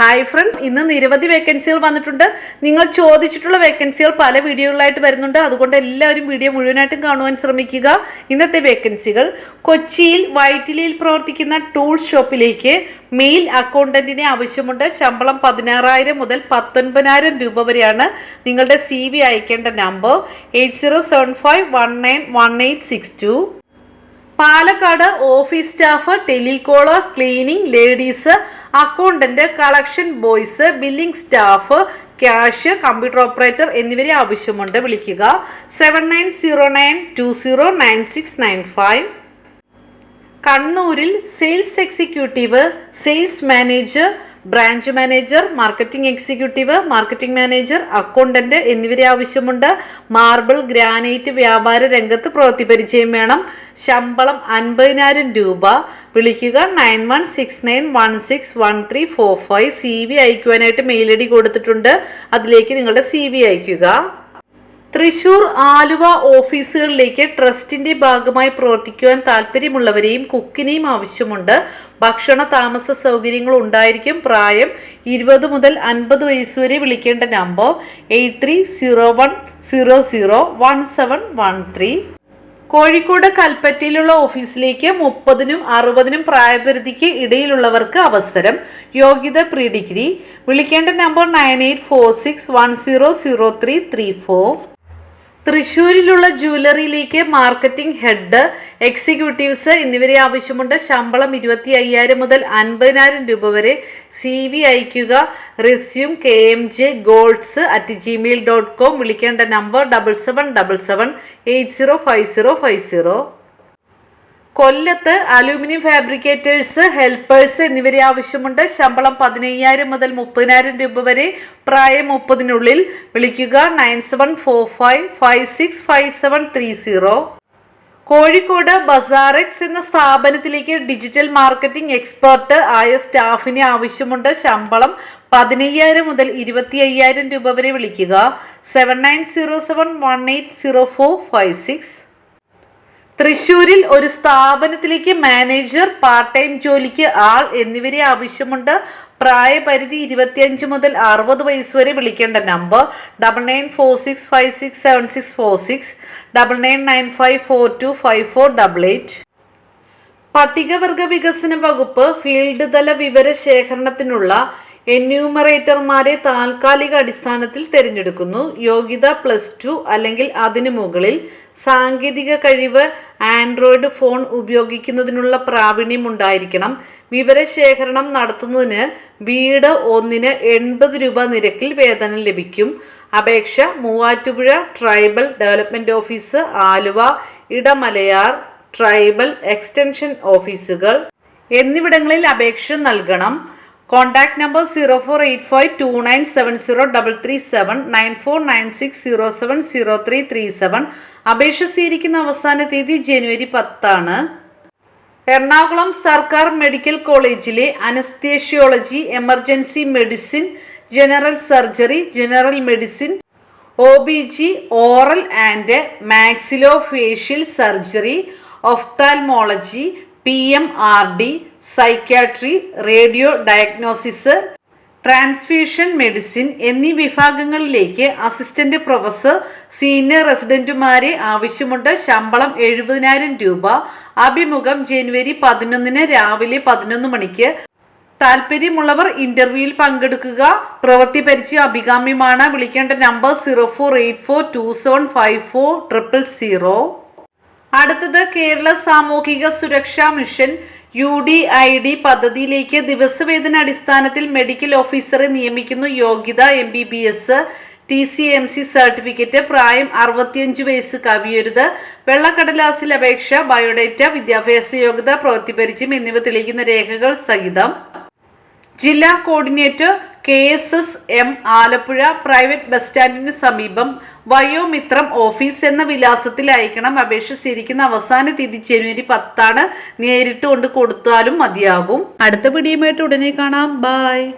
Hi friends ഇന്ന് നിരവധി വേക്കൻസികൾ വന്നിട്ടുണ്ട്. നിങ്ങൾ ചോദിച്ചിട്ടുള്ള വേക്കൻസികൾ പല വീഡിയോകളായിട്ട് വരുന്നുണ്ട്. അതുകൊണ്ട് എല്ലാവരും വീഡിയോ മുഴുവനായിട്ടും കാണുവാൻ ശ്രമിക്കുക. ഇന്നത്തെ വേക്കൻസികൾ കൊച്ചിയിൽ വൈറ്റിലിയിൽ പ്രവർത്തിക്കുന്ന ടൂൾസ് ഷോപ്പിലേക്ക് മെയിൽ അക്കൗണ്ടന്റിനെ ആവശ്യമുണ്ട്. ശമ്പളം പതിനാറായിരം മുതൽ പത്തൊൻപതിനായിരം രൂപ വരെയാണ് നിങ്ങളുടെ സി അയക്കേണ്ട number eight zero seven five one nine one eight six two Palakkad office staff telecaller cleaning ladies accountant collection boys billing staff cash computer operator എന്നിവരെ ആവശ്യമുണ്ട്. വിളിക്കുക. Seven nine zero nine two zero nine six nine five. കണ്ണൂരിൽ sales executive sales manager branch manager marketing executive marketing manager accountant എന്നിവരെ ആവശ്യമുണ്ട്. Marble granite വ്യാപാര രംഗത്ത് പ്രവൃത്തി പരിചയം വേണം. ശമ്പളം അൻപതിനായിരം രൂപ. വിളിക്കുക nine one six nine one six one three four five. C V അയക്കുവാനായിട്ട് mail I D കൊടുത്തിട്ടുണ്ട്. അതിലേക്ക് നിങ്ങളുടെ സി വി അയക്കുക തൃശൂർ ആലുവ ഓഫീസുകളിലേക്ക് ട്രസ്റ്റിന്റെ ഭാഗമായി പ്രവർത്തിക്കുവാൻ താല്പര്യമുള്ളവരെയും കുക്കിനെയും ആവശ്യമുണ്ട്. ഭക്ഷണ താമസ സൗകര്യങ്ങൾ ഉണ്ടായിരിക്കും. പ്രായം ഇരുപത് മുതൽ അൻപത് വയസ്സ് വരെ വിളിക്കേണ്ട number eight three zero one zero zero one seven one three. Kozhikode കൽപ്പറ്റയിലുള്ള ഓഫീസിലേക്ക് മുപ്പതിനും അറുപതിനും പ്രായപരിധിക്ക് ഇടയിലുള്ളവർക്ക് അവസരം. യോഗ്യത പ്രീ ഡിഗ്രി വിളിക്കേണ്ട number nine eight four six one zero zero three three four. തൃശ്ശൂരിലുള്ള ജുവലറിയിലേക്ക് മാർക്കറ്റിംഗ് ഹെഡ് എക്സിക്യൂട്ടീവ്സ് എന്നിവരെ ആവശ്യമുണ്ട്. ശമ്പളം ഇരുപത്തി അയ്യായിരം മുതൽ അൻപതിനായിരം രൂപ വരെ. സി വി അയക്കുക resume K M J golds at Gmail dot com വിളിക്കേണ്ട number double seven double seven eight zero five zero five zero കൊല്ലത്ത് അലൂമിനിയം ഫാബ്രിക്കേറ്റേഴ്സ് ഹെൽപ്പേഴ്സ് എന്നിവരെ ആവശ്യമുണ്ട്. ശമ്പളം പതിനയ്യായിരം മുതൽ മുപ്പതിനായിരം രൂപ വരെ. പ്രായം മുപ്പതിനുള്ളിൽ വിളിക്കുക nine seven four five five six five seven three zero. Kozhikode ബസാറെക്സ് എന്ന സ്ഥാപനത്തിലേക്ക് ഡിജിറ്റൽ മാർക്കറ്റിംഗ് എക്സ്പെർട്ട് ആയ സ്റ്റാഫിനെ ആവശ്യമുണ്ട്. ശമ്പളം പതിനയ്യായിരം മുതൽ ഇരുപത്തി അയ്യായിരം രൂപ വരെ വിളിക്കുക. Seven nine zero seven one eight zero four five six. തൃശൂരിൽ ഒരു സ്ഥാപനത്തിലേക്ക് മാനേജർ പാർട്ട് ടൈം ജോലിക്ക് ആൾ എന്നിവരെ ആവശ്യമുണ്ട്. പ്രായപരിധി ഇരുപത്തിയഞ്ച് മുതൽ അറുപത് വയസ്സ് വരെ വിളിക്കേണ്ട number double nine four six five six seven six four six double nine nine five four two five four double eight. പട്ടികവർഗ വികസന വകുപ്പ് ഫീൽഡ് തല വിവര ശേഖരണത്തിനുള്ള എന്യൂമറേറ്റർമാരെ താൽക്കാലിക അടിസ്ഥാനത്തിൽ തിരഞ്ഞെടുക്കുന്നു. യോഗ്യത പ്ലസ് ടു അല്ലെങ്കിൽ അതിനു മുകളിൽ സാങ്കേതിക കഴിവ് ആൻഡ്രോയിഡ് ഫോൺ ഉപയോഗിക്കുന്നതിനുള്ള പ്രാവീണ്യം ഉണ്ടായിരിക്കണം. വിവരശേഖരണം നടത്തുന്നതിന് വീട് ഒന്നിന് എൺപത് രൂപ നിരക്കിൽ വേതനം ലഭിക്കും. അപേക്ഷ Muvattupuzha tribal development office Aluva Idamalayar tribal extension ഓഫീസുകൾ എന്നിവിടങ്ങളിൽ അപേക്ഷ നൽകണം. Contact number zero four eight five two nine seven zero double three seven nine four nine six zero seven zero three three seven. അപേക്ഷ സ്വീകരിക്കുന്ന അവസാന തീയതി ജനുവരി പത്താണ്. എറണാകുളം സർക്കാർ മെഡിക്കൽ കോളേജിലെ anaesthesiology emergency medicine general surgery general medicine O B G oral and maxillo facial surgery ophthalmology P M R D psychiatry radio diagnosis transfusion medicine എന്നീ വിഭാഗങ്ങളിലേക്ക് assistant professor senior റെസിഡന്റുമാരെ ആവശ്യമുണ്ട്. ശമ്പളം എഴുപതിനായിരം രൂപ. അഭിമുഖം ജനുവരി പതിനൊന്നിന് രാവിലെ പതിനൊന്ന് മണിക്ക്. താല്പര്യമുള്ളവർ ഇന്റർവ്യൂവിൽ പങ്കെടുക്കുക. പ്രവൃത്തി പരിചയ അഭികാമ്യമാണ്. വിളിക്കേണ്ട number zero four eight four two seven five four triple zero. അടുത്തത് കേരള സാമൂഹിക സുരക്ഷാ mission U D I D പദ്ധതിയിലേക്ക് ദിവസവേതന അടിസ്ഥാനത്തിൽ മെഡിക്കൽ ഓഫീസറെ നിയമിക്കുന്നു യോഗ്യത M B B S T C M C certificate പ്രായം അറുപത്തിയഞ്ച് വയസ്സ് കവിയരുത് വെള്ളക്കടലാസിൽ അപേക്ഷ ബയോഡേറ്റ വിദ്യാഭ്യാസ യോഗ്യത പ്രവൃത്തി പരിചയം എന്നിവ തെളിയിക്കുന്ന രേഖകൾ സഹിതം. ജില്ലാ coordinator K S S M Alappuzha private bus സ്റ്റാൻഡിന് സമീപം വയോമിത്രം ഓഫീസ് എന്ന വിലാസത്തിൽ അയക്കണം അപേക്ഷ ശരിക്കുന്ന അവസാന തീയതി ജനുവരി പത്താണ്. നേരിട്ട് കൊണ്ട് കൊടുത്താലും മതിയാകും. അടുത്ത പിടിയുമായിട്ട് ഉടനെ കാണാം. ബായ്